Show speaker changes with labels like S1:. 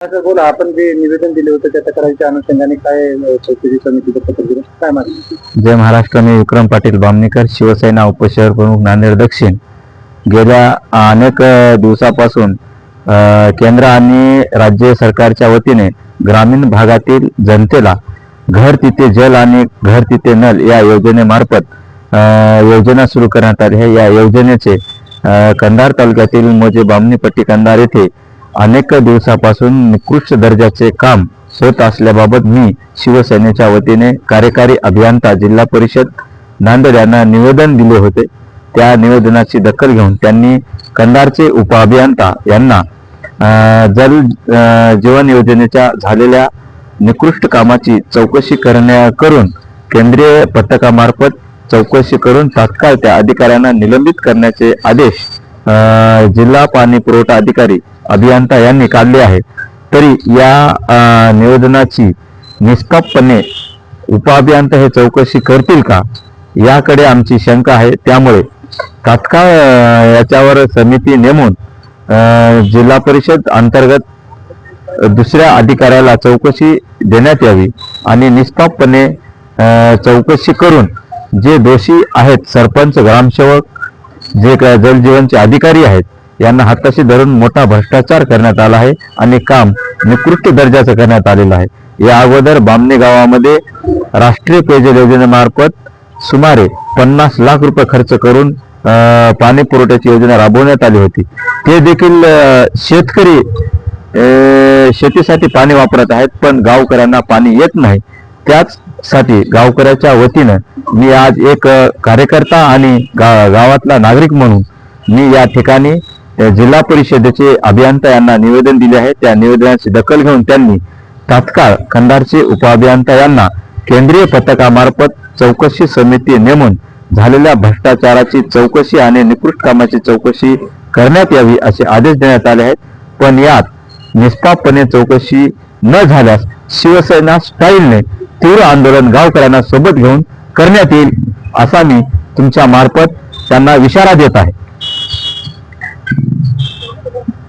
S1: आता बोला आपण जे निवेदन दिले होते त्या तक्रारीच्या अनुषंगाने काय चौकशी समितीचं पत्र दिलं? काय मागणी?
S2: जय महाराष्ट्र मी विक्रम पाटील बामणेकर शिवसेना उपशहर प्रमुख नांदेड दक्षिण. गेल्या अनेक दिवसापासून केंद्र आणि राज्य सरकारच्या वतीने ग्रामीण भागातील जनतेला घर तिथे जल आणि घर तिथे नल या योजनेमार्फत योजना सुरू करण्यात आली आहे. या योजनेचे कंधार तालुक्यातील मोजे बामणीपट्टी कंधार येथे अनेक दिवसापासून निकृष्ट दर्जाचे काम होत असल्याबाबत मी शिवसेनेच्या वतीने कार्यकारी अभियंता जिल्हा परिषद नांदेड यांना निवेदन दिले होते. त्या निवेदनाची दखल घेऊन त्यांनी कंधारचे उपअभियंता यांना जल जीवन योजनेच्या झालेल्या निकृष्ट कामाची चौकशी करण्या करून केंद्रीय पथकामार्फत चौकशी करून तात्काळ त्या अधिकाऱ्यांना निलंबित करण्याचे आदेश जिल्हा पाणी पुरवठा अधिकारी अभियंता यांनी काढले आहेत तरी या निवेदनाची निष्पापपणे उपअभियंता हे चौकशी करतील का? याकडे आमची शंका आहे. त्यामुळे तात्काळ याच्यावर समिती नेमून जिल्हा परिषद अंतर्गत दुसऱ्या अधिकाऱ्याला चौकशी देण्यात यावी आणि निष्पापपणे चौकशी करून जे दोषी आहेत सरपंच ग्रामसेवक जे काय जलजीवनचे अधिकारी आहेत यांना हाताशी धरून मोठा भ्रष्टाचार करण्यात आला आहे आणि काम निकृष्ट दर्जाचं करण्यात आलेलं आहे. या अगोदर बामणे गावामध्ये राष्ट्रीय पेयजल योजनेमार्फत सुमारे पन्नास लाख रुपये खर्च करून पाणी पुरवठ्याची योजना राबवण्यात आली होती. ते देखील शेतकरी शेतीसाठी पाणी वापरत आहेत पण गावकऱ्यांना पाणी येत नाही. त्याचसाठी गावकऱ्याच्या वतीनं मी आज एक कार्यकर्ता आणि गा गावातला नागरिक म्हणून मी या ठिकाणी जिल्हा परिषदेचे अभियंता यांना निवेदन दिले आहे. त्या निवेदनाची दखल घेऊन त्यांनी तात्काळ खंडारचे उपअभियंता यांना केंद्रीय पथकामार्फत चौकशी समिती नेमून झालेल्या भ्रष्टाचाराची चौकशी आणि निकृष्ट कामाची चौकशी करण्यात यावी असे आदेश देण्यात आले आहेत. पण यात निष्पापणे चौकशी न झाल्यास शिवसेना स्टाईलने तीव्र आंदोलन गावकऱ्यांना सोबत घेऊन करण्यात येईल असा मी तुमच्या मार्फत त्यांना इशारा देत आहे.